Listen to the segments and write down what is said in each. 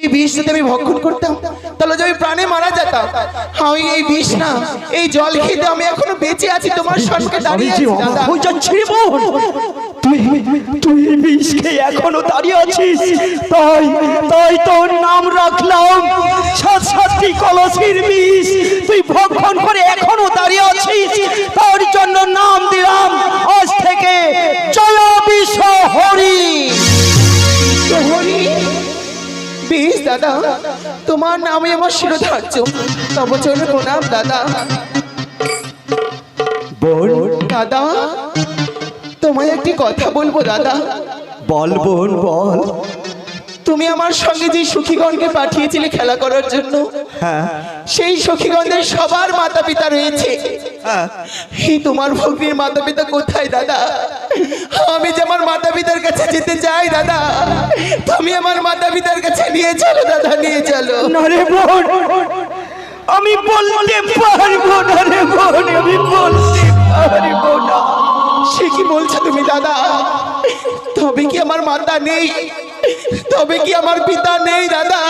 এই বিষ যদি আমি ভক্ষণ করতাম। তাহলে যদি প্রাণে মারা যেতাম আমি এই বিষ না এই জল খেতে আমি এখনও বেঁচে আছি তোমার সঙ্গে দাঁড়িয়ে আছি দাদা। যাচ্ছি রে তুই তুই বিষ খেয়ে এখনও দাঁড়িয়ে আছিস? তাই তাই তোর নাম রাখলাম সাত সাতটি কলসির বিষ। তুই ভক্ষণ করে এখনও দাঁড়িয়ে আছিস? তার জন্য নাম দিলাম আজ থেকে জয় বিশ্ব হরি হরি বেশ দাদা, তোমার নামে আমার শিরোধার্য। তব চলে প্রণাম, দাদা। বোন দাদা, তোমায় একটি কথা বলব, দাদা। বল বোন বল। তুমি আমার সঙ্গে যে সখীগণকে পাঠিয়েছিলে খেলা করার জন্য হ্যাঁ। সেই সখীগণদের সবার মাতা পিতা রয়েছে। হ্যাঁ। তোমার ভগ্নির মাতা পিতা কোথায় দাদা? আমি যে আমার মাতা পিতার কাছে যেতে চাই দাদা তুমি আমার মাতা পিতার কাছে নিয়ে চলো দাদা নিয়ে চলো। আমি বলতে পারব না রে বোন আমি বলতে পারব না। সে কি বলছো তুমি দাদা? তবে কি আমার মাতা নেই? তবে কি আমার পিতা নেই দাদা?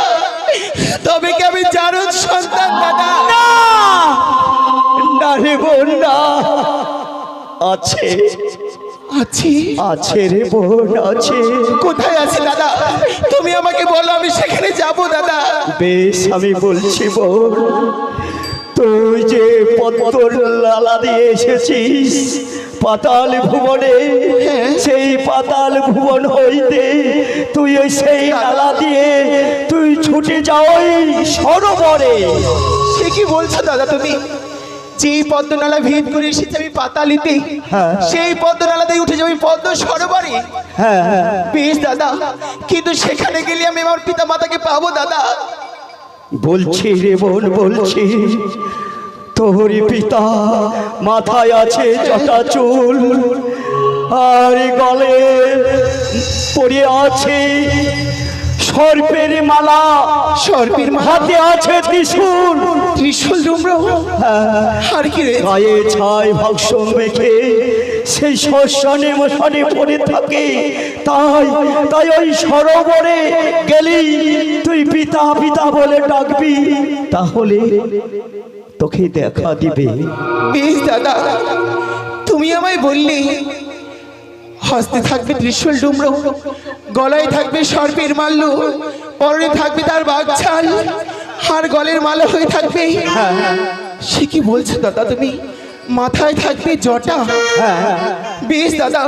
তবে কি আমি জারদ সন্তান দাদা? না! রে বোন। না আছে। আছি। আছে রে বোন আছে। কোথায় আছে দাদা? তুমি আমাকে বলো আমি সেখানে যাব দাদা। বেশ আমি বলছি বোন। তুই যে পদ্মর লালা দিয়ে এসেছিস পাতাল ভুবনে সেই পাতাল ভুবন হইতে তুই ওই সেই নালা দিয়ে তুই ছুটে যাও ওই সরোবরে। সে কি বলছো দাদা তুমি? যেই পদ্মনালা ভেদ করে এসেছে আমি পাতালিতে হ্যাঁ। সেই পদ্মনালাতে উঠে যাব পদ্ম সরোবরে। হ্যাঁ হ্যাঁ। বেশ দাদা কিন্তু সেখানে গেলে আমি আমার পিতা মাতাকে পাবো দাদা। বলছি রে বোন বলছি। তোর পিতা মাথায় আছে জটা চুল আর গলে পড়ে আছে সর্পের মালা সর্পের। হাতে আছে ত্রিশূল। ত্রিশূল ডুমরো? আর কি গায়ে ছাই ভক্ষ মেখে সেই শ্মশানে মশানে পড়ে থাকে। তাই তাই ওই সরোবরে গেলি। তুই পিতা পিতা বলে ডাকবি। তাহলে তোকে দেখা দিবে। বেশ দাদা তুমি আমায় বললে হস্তে থাকবে ত্রিশূল ডুমরো গলায় থাকবে সর্পের মাল্য পরনে থাকবে তার বাগছাল আর গলের মালা হয়ে থাকবে। সে কি বলছো দাদা তুমি? মাথায় থাকবে জটা। বেশ দাদা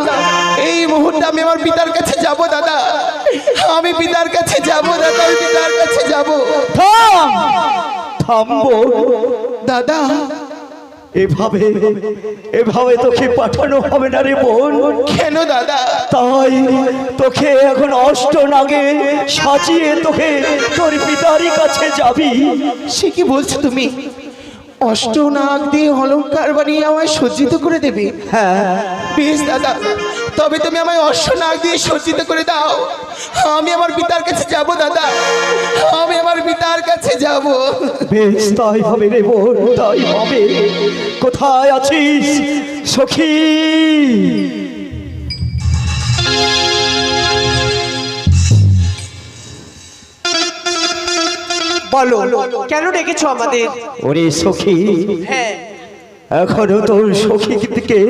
এই মুহূর্তে আমি আমার পিতার কাছে যাব দাদা। আমি পিতার কাছে যাব দাদা আমি পিতার কাছে যাব। থাম। থামবো। দাদা এভাবে এভাবে তোকে পাঠানো হবে না রে বোন। কেন দাদা? তাই তোকে এখন অষ্ট নাগে সাজিয়ে তোকে তোর পিতারই কাছে যাবি। সে কি বলছো তুমি? অষ্ট নাগ দিয়ে অলঙ্কার বানিয়ে আমায় সজ্জিত করে দেবে? হ্যাঁ। বেশ দাদা তবে তুমি আমায় অশ্ব নাগ দিয়ে সজ্জিত করে দাও। আমি আমার পিতার কাছে যাব দাদা। আমি আমার পিতার কাছে যাব। বেশ তাই হবে রে বোন তাই হবে। কোথায় আছিস সখী? বলো কেন ডেকেছো আমাদের? ওরে সখী হ্যাঁ। এখনও তোর সখীকে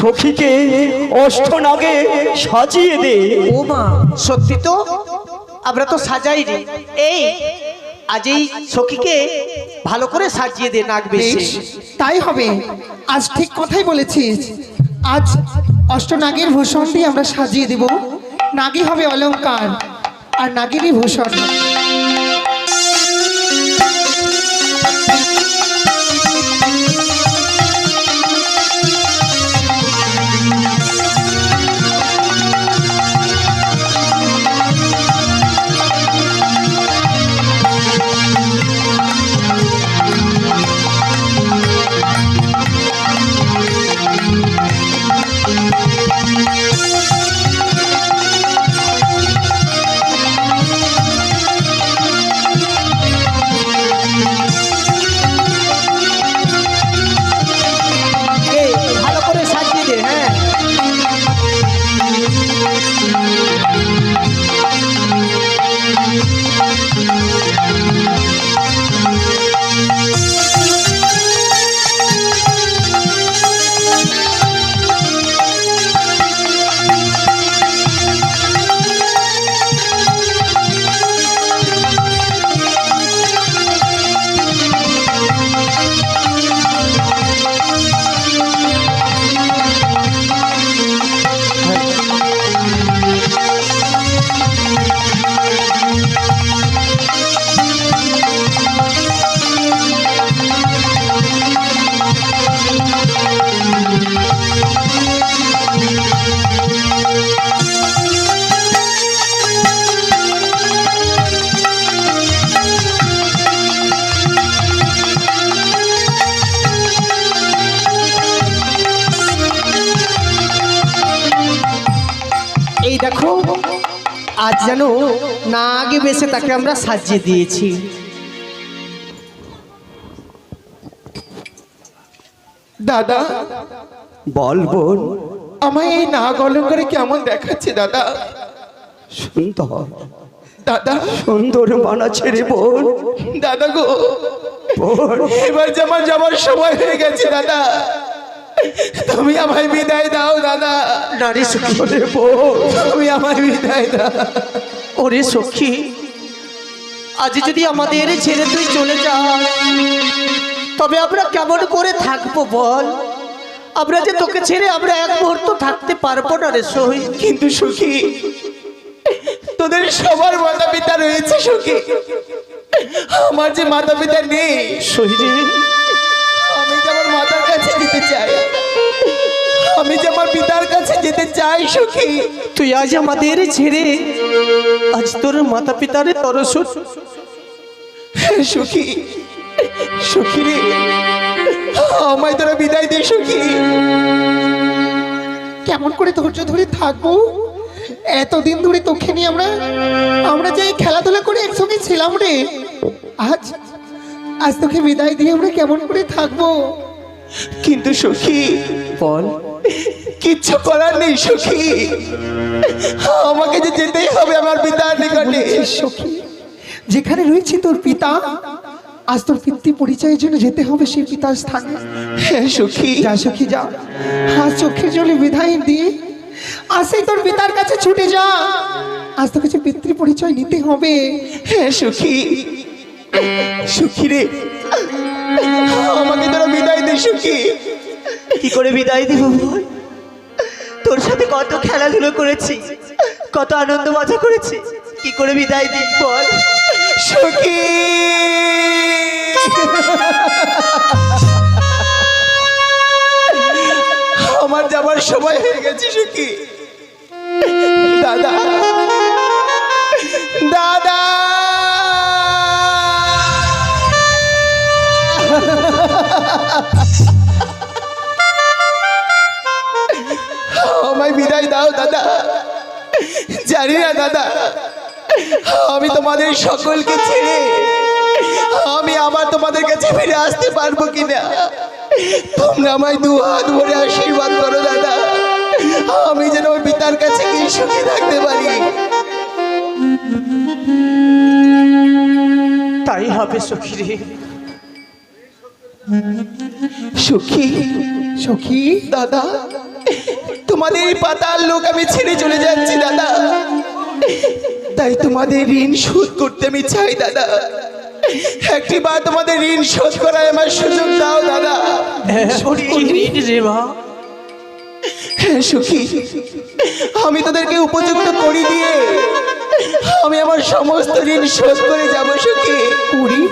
সখীকে অষ্টনাগে সাজিয়ে দে। ও মা সত্যি তো? আমরা তো সাজাইনি এই আজ এই সখীকে ভালো করে সাজিয়ে দে নাগ বেশি। বেশ তাই হবে। আজ ঠিক কথাই বলেছিস। আজ অষ্টনাগের ভূষণ দিয়ে আমরা সাজিয়ে দেব। নাগী হবে অলংকার আর নাগিনী ভূষণ। Thank you. আজ যেন না আগে বেসে তাকে আমরা সাজিয়ে দিয়েছি। দাদা বল বোন। আমায় এই নাগ অলঙ্কারে কেমন দেখাচ্ছে দাদা? সুন্দর। দাদা? সুন্দর মানাচ্ছে রে বোন। দাদা গো এবার আমার যাবার সময় হয়ে গেছে দাদা। তুমি আমায় বিদায় দাও দাদা। নারী সখী। তুমি আমায় বিদায় দাও। ওরে সখী আজ যদি আমাদের ছেড়ে তুই চলে যাস তবে আমরা কেমন করে থাকব বল? আমরা যে তোকে ছেড়ে আমরা এক মুহূর্ত থাকতে পারব না রে সহি কিন্তু সুখী তোদের সবার মাতা পিতা রয়েছে সুখী। আমার যে মাতা পিতা নেই সহি যে মাতার কাছে যেতে চাই। আমি যে আমার পিতার কাছে যেতে চাই সুখী। তুই আজ আমাদের ছেড়ে আজ তোর মাতা পিতারে তরস সুখী সুখী রে। আমায় তোরা বিদায় দে সুখী। কেমন করে ধৈর্য ধরে থাকব? এতদিন ধরে তোকে নিয়ে আমরা আমরা যে খেলাধুলা করে একসঙ্গে ছিলাম রে। আজ আজ তোকে বিদায় দিয়ে আমরা কেমন করে থাকব? কিন্তু সুখী বল। কিচ্ছু করার নেই সুখী। আমাকে যে যেতেই হবে আমার পিতার নিকটে। সখী যেখানে রয়েছে তোর পিতা আজ তোর পিতৃ পরিচয়ের জন্য যেতে হবে সেই পিতার স্থানে। হ্যাঁ সুখী। যা সখী যা। আজ চোখের জলে বিধায় দিয়ে আজ সেই তোর পিতার কাছে ছুটে যা। আজ তোর কাছে পিতৃ পরিচয় নিতে হবে। হ্যাঁ সুখী। সুখী রে আমাকে তোরা সুখী? কি করে বিদায় দিব বল? তোর সাথে কত খেলাধুলো করেছি কত আনন্দ মজা করেছি কি করে বিদায় দিব বল? সুখী? আমার যাবার সময় হয়ে গেছে সুখী। দাদা আমি তোমাদের সকলকে ছেড়ে আমি আবার তোমাদের কাছে ফিরে আসতে পারব কিনা? তোমরা আমায় দু হাত ভরে আশীর্বাদ করো দাদা। আমি যেন ওই পিতার কাছে গিয়ে সুখী থাকতে পারি। তাই হবে সখী রে। সুখী সখী দাদা তোমাদের এই পাতার লোক আমি ছেড়ে চলে যাচ্ছি দাদা। তাই তোমাদের ঋণ শোধ করতে আমি চাই দাদা। একটি বার তোমাদের ঋণ শোধ করার আমার সুযোগ দাও দাদা। হ্যাঁ সুখী। আমি তোদেরকে উপযুক্ত করি দিয়ে আমি আমার সমস্ত ঋণ শোধ করে যাব সুখী। পুরী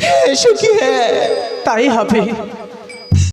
হ্যাঁ সুখী হ্যাঁ। তাই হবে।